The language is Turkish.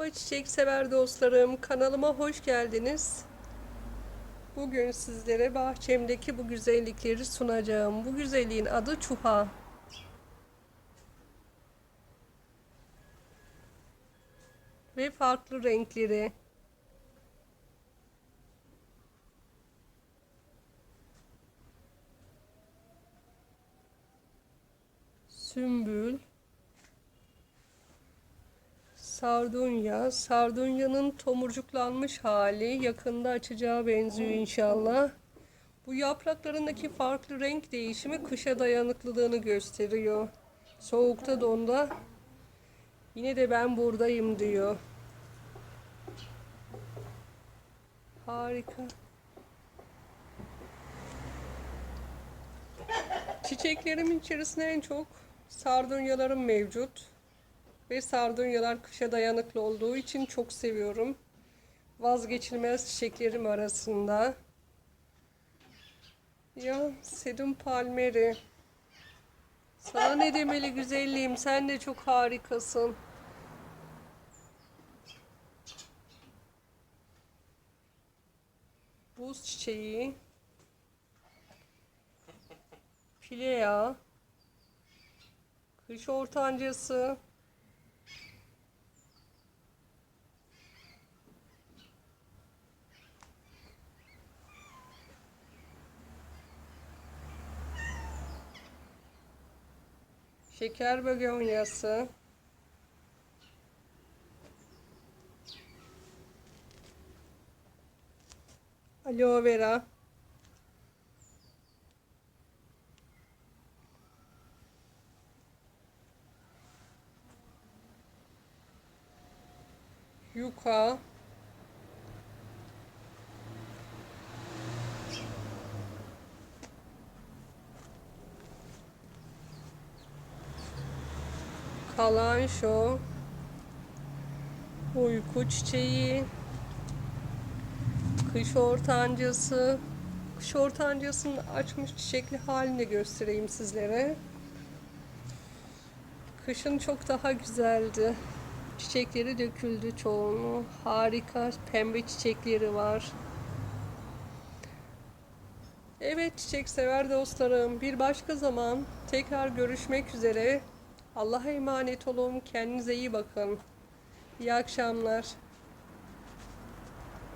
Merhaba çiçek sever dostlarım. Kanalıma hoş geldiniz. Bugün sizlere bahçemdeki bu güzellikleri sunacağım. Bu güzelliğin adı çuha. Ve farklı renkleri. Sümbül, Sardunya. Sardunyanın tomurcuklanmış hali yakında açacağı benziyor inşallah. Bu yapraklarındaki farklı renk değişimi kışa dayanıklılığını gösteriyor. Soğukta donda yine de ben buradayım diyor. Harika. Çiçeklerimin içerisinde en çok sardunyalarım mevcut. Ve sardunyalar kışa dayanıklı olduğu için çok seviyorum. Vazgeçilmez çiçeklerim arasında. Ya Sedum Palmeri. Sana ne demeli güzelliğim. Sen de çok harikasın. Buz çiçeği. Pilea. Kış ortancası. Şeker begonyası. Aloe vera. Yuka. Kalanşo. Uyku çiçeği. Kış ortancası. Kış ortancasının açmış çiçekli halini göstereyim sizlere. Kışın çok daha güzeldi. Çiçekleri döküldü çoğunu. Harika pembe çiçekleri var. Evet çiçek sever dostlarım. Bir başka zaman tekrar görüşmek üzere. Allah'a emanet olun. Kendinize iyi bakın. İyi akşamlar.